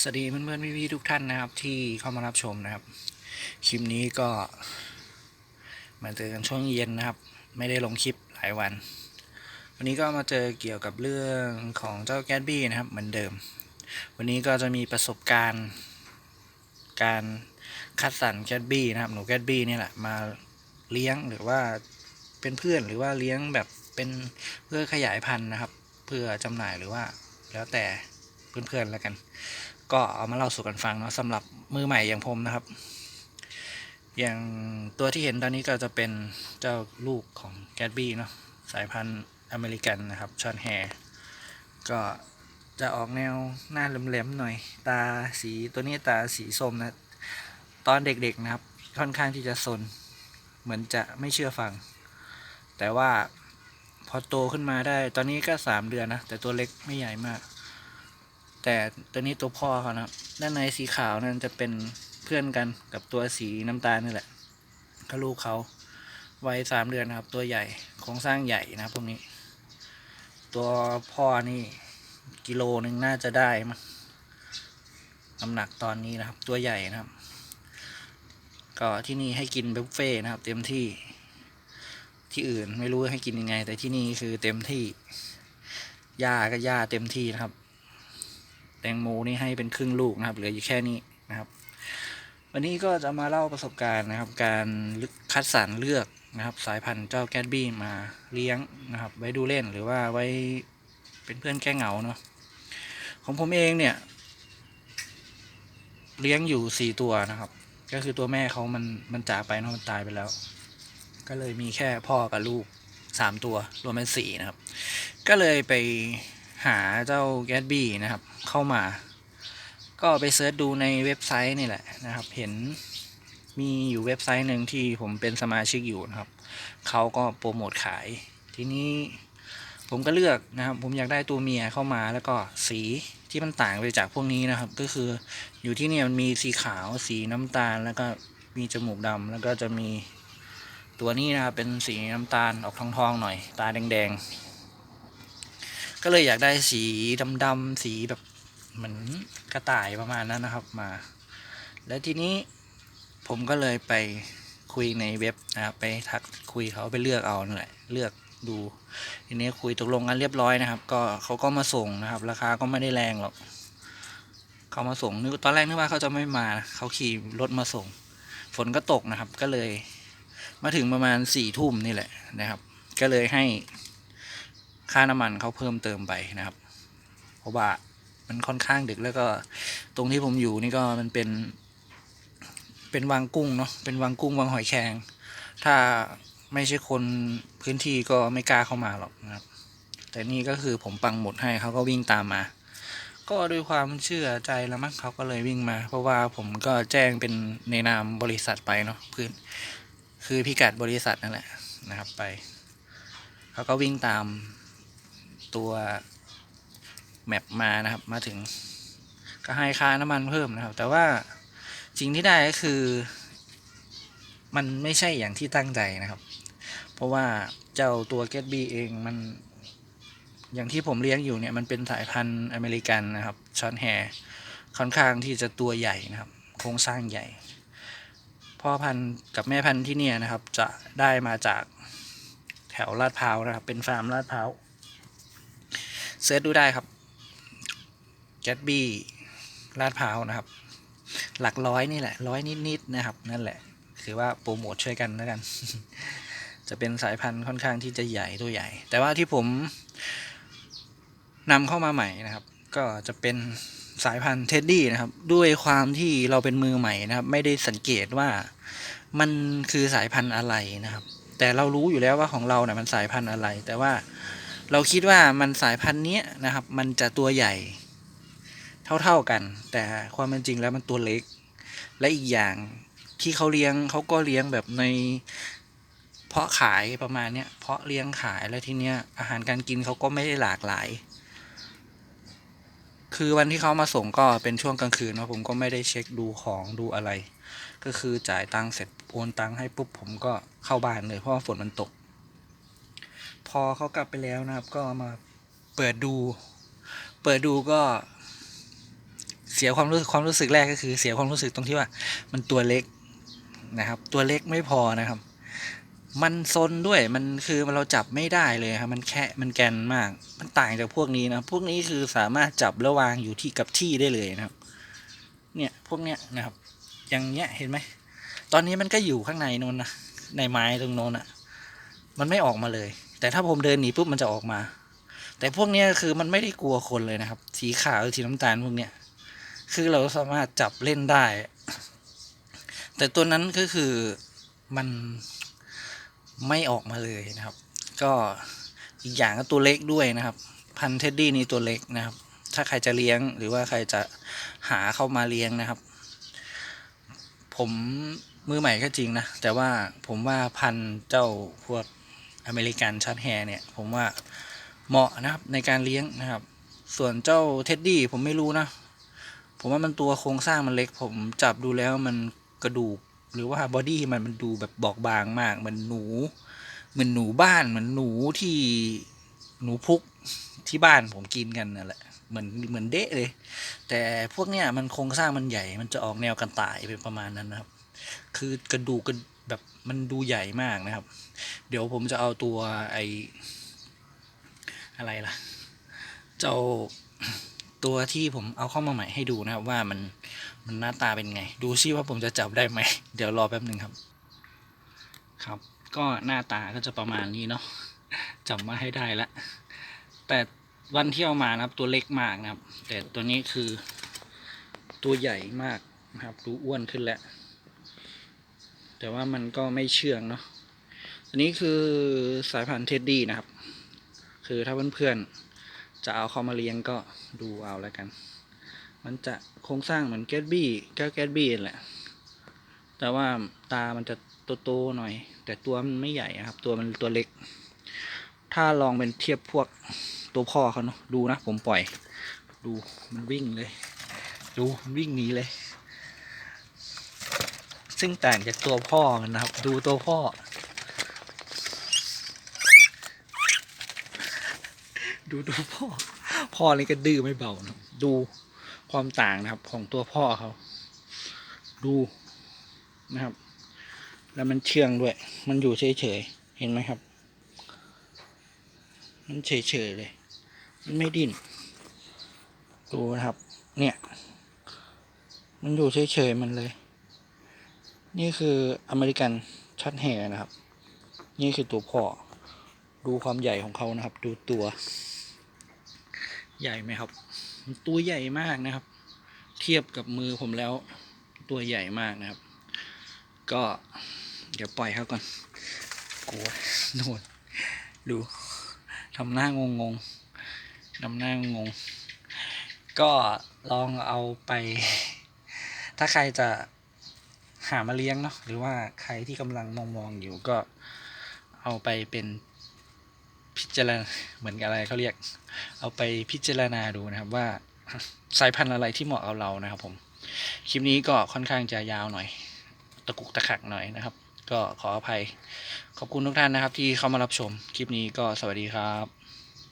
สวัสดีเพื่อนๆพี่ๆทุกท่านนะครับ ที่เข้ามารับชมนะครับ คลิปนี้ก็ มาเจอกันช่วงเย็นนะครับ ไม่ได้ลงคลิปหลายวัน วันนี้ก็มาเจอเกี่ยวกับเรื่องของเจ้าแกดบี้นะครับ เหมือนเดิม วันนี้ก็จะมีประสบการณ์ การคัดสรรแกดบี้นะครับ หนูแกดบี้นี่แหละมาเลี้ยงหรือว่าเป็นเพื่อนหรือว่าเลี้ยงแบบเป็นเพื่อขยายพันธุ์นะครับ เพื่อจำหน่ายหรือว่าแล้วแต่เพื่อนๆแล้วกัน ก็เอามาเล่าสู่กันฟังเนาะสำหรับมือใหม่อย่างผมนะครับ อย่างตัวที่เห็นตอนนี้ก็จะเป็นเจ้าลูกของแกดบี้เนาะสายพันธุ์อเมริกันนะครับชอนแฮร์ก็จะออกแนวหน้าแหลมๆหน่อย ตาสีตัวนี้ตาสีส้มนะตอนเด็กๆนะครับ ค่อนข้างที่จะสน เหมือนจะไม่เชื่อฟัง แต่ว่าพอโตขึ้นมาได้ ตอนนี้ก็สามเดือนนะ แต่ตัวเล็กไม่ใหญ่มาก แต่ตัวนี้ตัวพ่อเขานะครับด้านในสีขาวนั่นจะเป็นเพื่อนกันกับตัวสีน้ำตาลนี่แหละก็ลูกเขาวัยสามเดือนนะครับ ตัวใหญ่โครงสร้างใหญ่นะครับพวกนี้ ตัวพ่อนี่กิโลหนึ่งน่าจะได้มั้งน้ำหนักตอนนี้นะครับ ตัวใหญ่นะครับ ก็ที่นี่ให้กินบุฟเฟ่นะครับ เต็มที่ที่อื่นไม่รู้ให้กินยังไง แต่ที่นี่คือเต็มที่หญ้าก็หญ้าเต็มที่นะครับ แตงโมนี่ให้เป็นครึ่งลูกนะครับ เหลืออยู่แค่นี้นะครับ วันนี้ก็จะมาเล่าประสบการณ์นะครับ การคัดสรรเลือกนะครับ สายพันธุ์เจ้าแกดบี้มาเลี้ยงนะครับ ไว้ดูเล่นหรือว่าไว้เป็นเพื่อนแก้เหงาเนาะของผมเองเนี่ย เลี้ยงอยู่สี่ตัวนะครับ ก็คือตัวแม่เขามันมันจากไปเนาะมันตายไปแล้ว ก็เลยมีแค่พ่อกับลูกสามตัวรวมเป็นสี่นะครับ ก็เลยไป หาเจ้าแกดบี้นะครับ เข้ามา ก็ไปเซิร์ชดูในเว็บไซต์นี่แหละนะครับ เห็นมีอยู่เว็บไซต์หนึ่งที่ผมเป็นสมาชิกอยู่นะครับ เขาก็โปรโมทขาย ทีนี้ผมก็เลือกนะครับ ผมอยากได้ตัวเมียเข้ามาแล้วก็สีที่มันต่างไปจากพวกนี้นะครับ ก็คืออยู่ที่เนี่ยมันมีสีขาวสีน้ำตาล แล้วก็มีจมูกดำแล้วก็จะมีตัวนี้นะครับเป็นสีน้ำตาลออกทองๆหน่อย ตาแดงๆ ก็เลยอยากได้สีดำๆสีแบบเหมือนกระต่ายประมาณนั้นนะครับมา แล้วทีนี้ผมก็เลยไปคุยในเว็บนะครับไปทักคุยเขาไปเลือกเอานั่นแหละเลือกดูทีนี้คุยตกลงกันเรียบร้อยนะครับ ก็เขาก็มาส่งนะครับ ราคาก็ไม่ได้แรงหรอกเขามาส่งนึกตอนแรกนึกว่าเขาจะไม่มาเขาขี่รถมาส่ง ฝนก็ตกนะครับ ก็เลย มาถึงประมาณสี่ทุ่มนี่แหละนะครับ ก็เลยให้ ค่าน้ำมันเขาเพิ่มเติมไปนะครับ เพราะว่ามันค่อนข้างดึกแล้วก็ตรงที่ผมอยู่นี่ก็มันเป็น เป็นวังกุ้งเนาะเป็นวังกุ้งวังหอยแครงถ้าไม่ใช่คนพื้นที่ก็ไม่กล้าเข้ามาหรอกนะครับ แต่นี่ก็คือผมปังหมดให้เขาก็วิ่งตามมา ก็ด้วยความเชื่อใจแล้วมั้งเขาก็เลยวิ่งมา เพราะว่าผมก็แจ้งเป็นในนามบริษัทไปเนาะพื้น คือพิกัดบริษัทนั่นแหละนะครับไป เขาก็วิ่งตาม ตัวแมปมานะครับ มาถึงก็ให้ค่าน้ำมันเพิ่มนะครับ แต่ว่าสิ่งที่ได้ก็คือ มันไม่ใช่อย่างที่ตั้งใจนะครับ เพราะว่าเจ้าตัวเกตบีเองมันอย่างที่ผมเลี้ยงอยู่เนี่ยมันเป็นสายพันธุ์อเมริกันนะครับชอนแฮร์ค่อนข้างที่จะตัวใหญ่นะครับ โครงสร้างใหญ่ พ่อพันธุ์กับแม่พันธุ์ที่เนี่ยนะครับ จะได้มาจากแถวลาดพร้าวนะครับ เป็นฟาร์มลาดพร้าว เซิร์ชดูได้ครับแกตบี้ลาดพร้าวนะครับ หลักร้อยนี่แหละร้อยนิดๆนะครับ นั่นแหละถือว่าโปรโมทช่วยกันแล้วกัน จะเป็นสายพันธุ์ค่อนข้างที่จะใหญ่ตัวใหญ่ แต่ว่าที่ผมนำเข้ามาใหม่นะครับ ก็จะเป็นสายพันธุ์เท็ดดี้นะครับ ด้วยความที่เราเป็นมือใหม่นะครับ ไม่ได้สังเกตว่ามันคือสายพันธุ์อะไรนะครับ แต่เรารู้อยู่แล้วว่าของเราเนี่ยมันสายพันธุ์อะไร แต่ว่า เราคิดว่ามันสายพันธุ์นี้นะครับ มันจะตัวใหญ่เท่าๆกัน แต่ความเป็นจริงแล้วมันตัวเล็ก และอีกอย่างที่เขาเลี้ยงเขาก็เลี้ยงแบบในเพาะขายประมาณเนี้ยเพาะเลี้ยงขายแล้วทีเนี้ยอาหารการกินเขาก็ไม่ได้หลากหลาย คือวันที่เขามาส่งก็เป็นช่วงกลางคืนนะผมก็ไม่ได้เช็คดูของดูอะไร ก็คือจ่ายตังค์เสร็จโอนตังค์ให้ปุ๊บผมก็เข้าบ้านเลยเพราะว่าฝนมันตก พอเขากลับไปแล้วนะครับ ก็มาเปิดดู เปิดดูก็ เสียความรู้ความรู้สึกแรกก็คือ เสียความรู้สึกตรงที่ว่า มันตัวเล็กนะครับ ตัวเล็กไม่พอนะครับ มันซนด้วยมันคือมันเราจับไม่ได้เลยครับมันแค่มันแกนมาก มันต่างจากพวกนี้นะพวกนี้คือสามารถจับแล้ววางอยู่ที่กับที่ได้เลยนะครับ เนี่ยพวกเนี้ยนะครับ อย่างเนี้ยเห็นไหมตอนนี้มันก็อยู่ข้างในนู้นนะในไม้ตรงโน้นอะ มันไม่ออกมาเลย แต่ถ้าผมเดินหนีปุ๊บมันจะออกมา แต่พวกนี้คือมันไม่ได้กลัวคนเลยนะครับ สีขาวหรือสีน้ำตาลพวกเนี้ยคือเราสามารถจับเล่นได้ แต่ตัวนั้นก็คือมันไม่ออกมาเลยนะครับ ก็อีกอย่างก็ตัวเล็กด้วยนะครับ พันเท็ดดี้นี่ตัวเล็กนะครับ ถ้าใครจะเลี้ยงหรือว่าใครจะหาเข้ามาเลี้ยงนะครับ ผมมือใหม่ก็จริงนะ แต่ว่าผมว่าพันเจ้าพวก อเมริกันชัดแฮร์เนี่ย ผมว่าเหมาะนะครับในการเลี้ยงนะครับ ส่วนเจ้าเท็ดดี้ผมไม่รู้นะ ผมว่ามันตัวโครงสร้างมันเล็ก ผมจับดูแล้วมันกระดูก หรือว่าบอดี้มันมันดูแบบบอกบางมากเหมือนหนูเหมือนหนูบ้านเหมือนหนูที่หนูพุกที่บ้านผมกินกันนั่นแหละเหมือนเหมือนเดะเลย แต่พวกเนี้ยมันโครงสร้างมันใหญ่ มันจะออกแนวกันต่ายเป็นประมาณนั้นนะครับ คือกระดูกกัน แบบมันดูใหญ่มากนะครับ เดี๋ยวผมจะเอาตัวไออะไรล่ะ เจ้าตัวที่ผมเอาเข้ามาใหม่ให้ดูนะครับว่ามันมันหน้าตาเป็นไง ดูซิว่าผมจะจับได้ไหม เดี๋ยวรอแป๊บหนึ่งครับ ครับ ก็หน้าตาก็จะประมาณนี้เนาะจับมาให้ได้ละ แต่วันที่เอามานะครับตัวเล็กมากนะครับ แต่ตัวนี้คือตัวใหญ่มากนะครับ ดูอ้วนขึ้นแล้ว แต่ว่ามันก็ไม่เชื่องเนาะอันนี้คือสายพันธุ์เท็ดดี้นะครับ คือถ้าเพื่อนๆจะเอาเข้ามาเลี้ยงก็ดูเอาแล้วกัน มันจะโครงสร้างเหมือนแกตบี้ก็แกตบี้แหละ แต่ว่าตามันจะโตๆหน่อย แต่ตัวมันไม่ใหญ่ครับ ตัวมันตัวเล็ก ถ้าลองเป็นเทียบพวกตัวพ่อเขาเนาะดูนะผมปล่อย ดูมันวิ่งเลย ดูมันวิ่งหนีเลย ซึ่งต่างจากตัวพ่อมันนะครับ ดูตัวพ่อ ดูตัวพ่อ พ่อนี่ก็ดื้อไม่เบานะดูความต่างนะครับของตัวพ่อเขา ดูนะครับ แล้วมันเชื่องด้วย มันอยู่เฉยๆ เห็นไหมครับ มันเฉยๆเลย มันไม่ดิ้น ดูนะครับ เนี่ย มันอยู่เฉยๆมันเลย นี่คืออเมริกันชัดแห่นะครับ นี่คือตัวพ่อ ดูความใหญ่ของเขานะครับ ดูตัว ใหญ่ไหมครับ ตัวใหญ่มากนะครับ เทียบกับมือผมแล้ว ตัวใหญ่มากนะครับ ก็เดี๋ยวปล่อยเขาก่อนกลัวโน่นดูทำหน้างงงๆทำหน้างงก็ลองเอาไป ถ้าใครจะ หามาเลี้ยงเนาะหรือว่าใครที่กำลังมองมองๆอยู่ก็เอาไปเป็นพิจารณาเหมือนกับอะไรเขาเรียก เอาไปพิจารณาดูนะครับว่าสายพันธุ์อะไรที่เหมาะกับเรานะครับผม คลิปนี้ก็ค่อนข้างจะยาวหน่อย ตะกุกตะขักหน่อยนะครับ ก็ขออภัย ขอบคุณทุกท่านนะครับ ที่เข้ามารับชม คลิปนี้ก็สวัสดีครับ